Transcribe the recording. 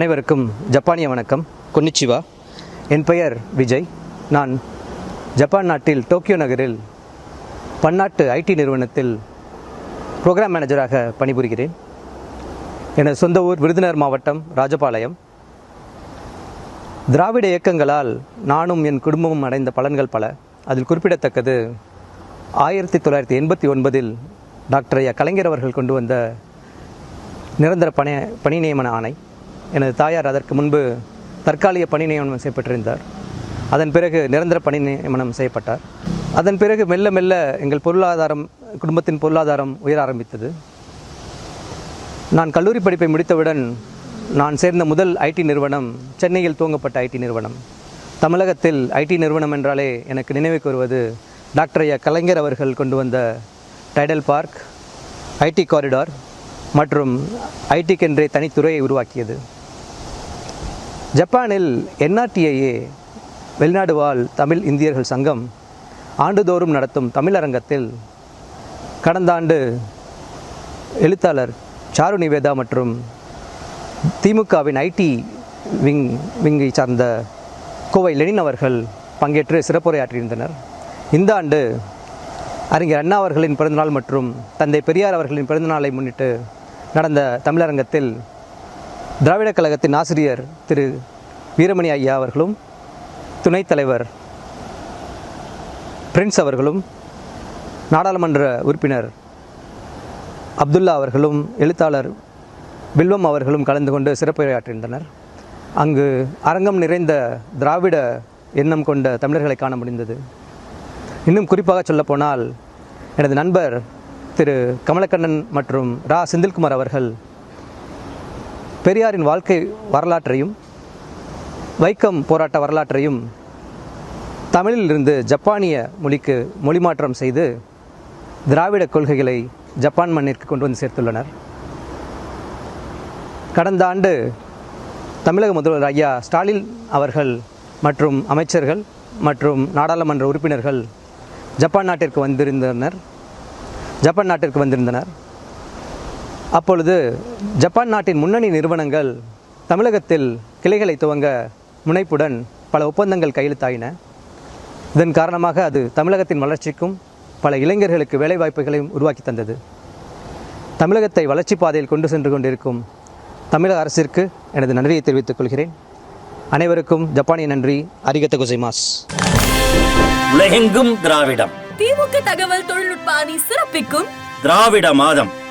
அனைவருக்கும் ஜப்பானிய வணக்கம். கொன்னிச்சிவா. என் பெயர் விஜய். நான் ஜப்பான் நாட்டில் டோக்கியோ நகரில் பன்னாட்டு ஐடி நிறுவனத்தில் ப்ரோக்ராம் மேனேஜராக பணிபுரிகிறேன். எனது சொந்த ஊர் விருதுநகர் மாவட்டம் ராஜபாளையம். திராவிட இயக்கங்களால் நானும் என் குடும்பமும் அடைந்த பலன்கள் பல. அதில் குறிப்பிடத்தக்கது ஆயிரத்தி தொள்ளாயிரத்தி எண்பத்தி ஒன்பதில் டாக்டர் ஐயா கலைஞர் அவர்கள் கொண்டு வந்த நிரந்தர பணி பணி நியமன ஆணை. எனது தாயார் அதற்கு முன்பு தற்காலிக பணி நியமனம் செய்யப்பட்டிருந்தார். அதன் பிறகு நிரந்தர பணி நியமனம் செய்யப்பட்டார். அதன் பிறகு மெல்ல மெல்ல எங்கள் பொருளாதாரம் குடும்பத்தின் பொருளாதாரம் உயர ஆரம்பித்தது. நான் கல்லூரி படிப்பை முடித்தவுடன் நான் சேர்ந்த முதல் ஐடி நிறுவனம் சென்னையில் துவங்கப்பட்ட ஐடி நிறுவனம். தமிழகத்தில் ஐடி நிறுவனம் என்றாலே எனக்கு நினைவுக்கு வருவது டாக்டர் ஐயா கலைஞர் அவர்கள் கொண்டு வந்த டைடல் பார்க் ஐடி காரிடார் மற்றும் ஐடிக்கென்றே தனித்துறையை உருவாக்கியது. ஜப்பானில் என்ஆர்டிஐஏ வெளிநாடு வாழ் தமிழ் இந்தியர்கள் சங்கம் ஆண்டுதோறும் நடத்தும் தமிழரங்கத்தில் கடந்த ஆண்டு எழுத்தாளர் சாரு நிவேதா மற்றும் திமுகவின் ஐடி விங் விங்கை சார்ந்த கோவை லெனின் அவர்கள் பங்கேற்று சிறப்புரையாற்றியிருந்தனர். இந்த ஆண்டு அறிஞர் அண்ணா அவர்களின் பிறந்தநாள் மற்றும் தந்தை பெரியார் அவர்களின் பிறந்தநாளை முன்னிட்டு நடந்த தமிழரங்கத்தில் திராவிடக் கழகத்தின் ஆசிரியர் திரு வீரமணி ஐயா அவர்களும் துணைத் தலைவர் பிரின்ஸ் அவர்களும் நாடாளுமன்ற உறுப்பினர் அப்துல்லா அவர்களும் எழுத்தாளர் வில்வம் அவர்களும் கலந்து கொண்டு சிறப்புரையாற்றியிருந்தனர். அங்கு அரங்கம் நிறைந்த திராவிட எண்ணம் கொண்ட தமிழர்களை காண முடிந்தது. இன்னும் குறிப்பாக சொல்லப்போனால் எனது நண்பர் திரு கமலக்கண்ணன் மற்றும் ரா செந்தில்குமார் அவர்கள் பெரியாரின் வாழ்க்கை வரலாற்றையும் வைக்கம் போராட்ட வரலாற்றையும் தமிழில் இருந்து ஜப்பானிய மொழிக்கு மொழிமாற்றம் செய்து திராவிட கொள்கைகளை ஜப்பான் மண்ணிற்கு கொண்டு வந்து சேர்த்துள்ளனர். கடந்த ஆண்டு தமிழக முதல்வர் ஐயா ஸ்டாலின் அவர்கள் மற்றும் அமைச்சர்கள் மற்றும் நாடாளுமன்ற உறுப்பினர்கள் ஜப்பான் நாட்டிற்கு வந்திருந்தனர். ஜப்பான் நாட்டிற்கு வந்திருந்தனர். அப்பொழுது ஜப்பான் நாட்டின் முன்னணி நிறுவனங்கள் தமிழகத்தில் கிளைகளை துவங்க முனைப்புடன் பல ஒப்பந்தங்கள் கையெழுத்தாயின. இதன் காரணமாக அது தமிழகத்தின் வளர்ச்சிக்கும் பல இளைஞர்களுக்கு வேலைவாய்ப்புகளையும் உருவாக்கி தந்தது. தமிழகத்தை வளர்ச்சி பாதையில் கொண்டு சென்று கொண்டிருக்கும் தமிழக அரசிற்கு எனது நன்றியை தெரிவித்துக் கொள்கிறேன். அனைவருக்கும் ஜப்பானிய நன்றி. அரிகத்த குசைமாஸ் உலகெங்கும் திராவிடம். திமுக தகவல் தொழில்நுட்ப அணி சிறப்பிக்கும். திராவிட மாதம்.